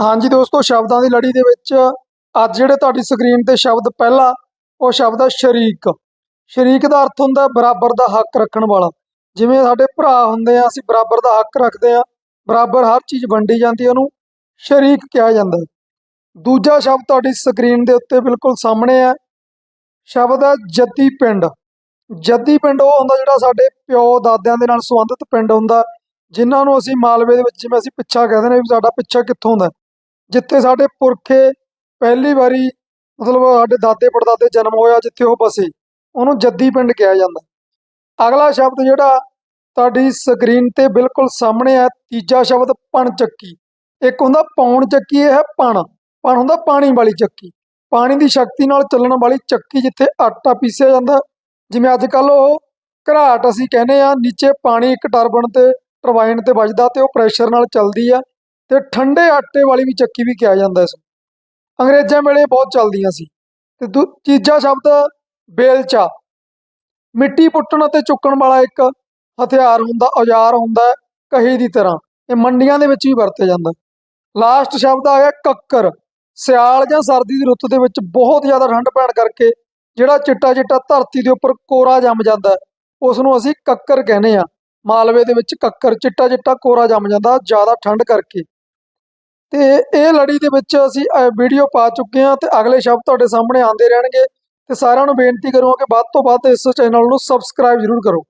ਹਾਂਜੀ ਦੋਸਤੋ, ਸ਼ਬਦਾਂ ਦੀ ਲੜੀ ਦੇ ਵਿੱਚ ਅੱਜ ਜਿਹੜੇ ਤੁਹਾਡੀ ਸਕਰੀਨ ਤੇ ਸ਼ਬਦ ਪਹਿਲਾ, ਉਹ ਸ਼ਬਦ ਹੈ ਸ਼ਰੀਕ। ਸ਼ਰੀਕ ਦਾ ਅਰਥ ਹੁੰਦਾ ਬਰਾਬਰ ਦਾ ਹੱਕ ਰੱਖਣ ਵਾਲਾ। ਜਿਵੇਂ ਸਾਡੇ ਭਰਾ ਹੁੰਦੇ ਆ, ਅਸੀਂ ਬਰਾਬਰ ਦਾ ਹੱਕ ਰੱਖਦੇ ਆ, ਬਰਾਬਰ ਹਰ ਚੀਜ਼ ਵੰਡੀ ਜਾਂਦੀ ਉਹਨੂੰ ਸ਼ਰੀਕ ਕਿਹਾ ਜਾਂਦਾ ਦੂਜਾ ਸ਼ਬਦ ਤੁਹਾਡੀ ਸਕਰੀਨ ਦੇ ਉੱਤੇ ਬਿਲਕੁਲ ਸਾਹਮਣੇ ਹੈ ਸ਼ਬਦ ਹੈ ਜੱਦੀ ਪਿੰਡ। ਜੱਦੀ ਪਿੰਡ ਉਹ ਹੁੰਦਾ ਜਿਹੜਾ ਸਾਡੇ ਪਿਓ ਦਾਦਿਆਂ ਦੇ ਨਾਲ ਸੰਬੰਧਿਤ ਪਿੰਡ ਹੁੰਦਾ, ਜਿਨ੍ਹਾਂ ਨੂੰ ਅਸੀਂ ਮਾਲਵੇ ਦੇ ਵਿੱਚ ਜਿਵੇਂ ਅਸੀਂ ਪਿੱਛਾ ਕਹਿੰਦੇ ਨੇ ਵੀ ਸਾਡਾ ਪਿੱਛਾ ਕਿੱਥੋਂ ਦਾ ਜਿੱਥੇ ਸਾਡੇ ਪੁਰਖੇ ਪਹਿਲੀ ਵਾਰੀ ਮਤਲਬ ਸਾਡੇ ਦਾਦੇ ਪੜਦਾਦੇ ਜਨਮ ਹੋਇਆ ਜਿੱਥੇ ਉਹ ਬਸੇ, ਉਹਨੂੰ ਜੱਦੀ ਪਿੰਡ ਕਿਹਾ ਜਾਂਦਾ। ਅਗਲਾ ਸ਼ਬਦ ਜਿਹੜਾ ਤੁਹਾਡੀ ਸਕਰੀਨ ਤੇ ਬਿਲਕੁਲ ਸਾਹਮਣੇ ਹੈ ਤੀਜਾ ਸ਼ਬਦ ਪਣ ਚੱਕੀ। ਇੱਕ ਹੁੰਦਾ ਪੌਣ ਚੱਕੀ, ਇਹ ਹੈ ਪਣ। ਪਣ ਹੁੰਦਾ ਪਾਣੀ ਵਾਲੀ ਚੱਕੀ। ਪਾਣੀ ਦੀ ਸ਼ਕਤੀ ਨਾਲ ਚੱਲਣ ਵਾਲੀ ਚੱਕੀ ਜਿੱਥੇ ਆਟਾ ਪੀਸਿਆ ਜਾਂਦਾ। ਜਿਵੇਂ ਅੱਜ ਕੱਲ ਉਹ ਘਰਾਟ ਅਸੀਂ ਕਹਿੰਦੇ ਆ, ਨੀਚੇ ਪਾਣੀ ਇੱਕ ਟਰਬਨ ਤੇ ਟਰਬਾਈਨ ਤੇ ਵੱਜਦਾ ਤੇ ਉਹ ਪ੍ਰੈਸ਼ਰ ਨਾਲ ਚੱਲਦੀ ਆ। ਤੇ ਠੰਡੇ ਆਟੇ ਵਾਲੀ ਵੀ ਚੱਕੀ ਵੀ ਕਿਹਾ ਜਾਂਦਾ ਇਸ ਨੂੰ। ਅੰਗਰੇਜ਼ਾਂ ਵੇਲੇ ਬਹੁਤ ਚੱਲਦੀਆਂ ਸੀ। ਤੇ ਦੂ- ਤੀਜਾ ਸ਼ਬਦ ਬੇਲਚਾ। ਮਿੱਟੀ ਪੁੱਟਣ ਅਤੇ ਚੁੱਕਣ ਵਾਲਾ ਇੱਕ ਹਥਿਆਰ ਹੁੰਦਾ ਔਜ਼ਾਰ ਹੁੰਦਾ ਹੈ, ਕਹੀ ਦੀ ਤਰ੍ਹਾਂ। ਇਹ ਮੰਡੀਆਂ ਦੇ ਵਿੱਚ ਵੀ ਵਰਤਿਆ ਜਾਂਦਾ। ਲਾਸਟ ਸ਼ਬਦ ਆ ਗਿਆ ਕੱਕਰ। ਸਿਆਲ ਜਾਂ ਸਰਦੀ ਦੀ ਰੁੱਤ ਦੇ ਵਿੱਚ ਬਹੁਤ ਜ਼ਿਆਦਾ ਠੰਡ ਪੈਣ ਕਰਕੇ ਜਿਹੜਾ ਚਿੱਟਾ ਚਿੱਟਾ ਧਰਤੀ ਦੇ ਉੱਪਰ ਕੋਰਾ ਜੰਮ ਜਾਂਦਾ ਹੈ, ਉਸ ਨੂੰ ਅਸੀਂ ਕੱਕਰ ਕਹਿੰਦੇ ਆ ਮਾਲਵੇ ਦੇ ਵਿੱਚ ਕੱਕਰ ਚਿੱਟਾ ਚਿੱਟਾ ਕੋਰਾ ਜੰਮ ਜਾਂਦਾ ਜ਼ਿਆਦਾ ਠੰਡ ਕਰਕੇ। ਤੇ ਇਹ ਲੜੀ ਦੇ ਵਿੱਚ ਅਸੀਂ ਵੀਡੀਓ ਪਾ ਚੁੱਕੇ ਹਾਂ ਤੇ ਅਗਲੇ ਸ਼ਬਦ ਤੁਹਾਡੇ ਸਾਹਮਣੇ ਆਉਂਦੇ ਰਹਿਣਗੇ ਤੇ ਸਾਰਿਆਂ ਨੂੰ ਬੇਨਤੀ ਕਰੂੰਗਾ ਕਿ ਵੱਧ ਤੋਂ ਵੱਧ ਇਸ ਚੈਨਲ ਨੂੰ ਸਬਸਕ੍ਰਾਈਬ ਜ਼ਰੂਰ ਕਰੋ।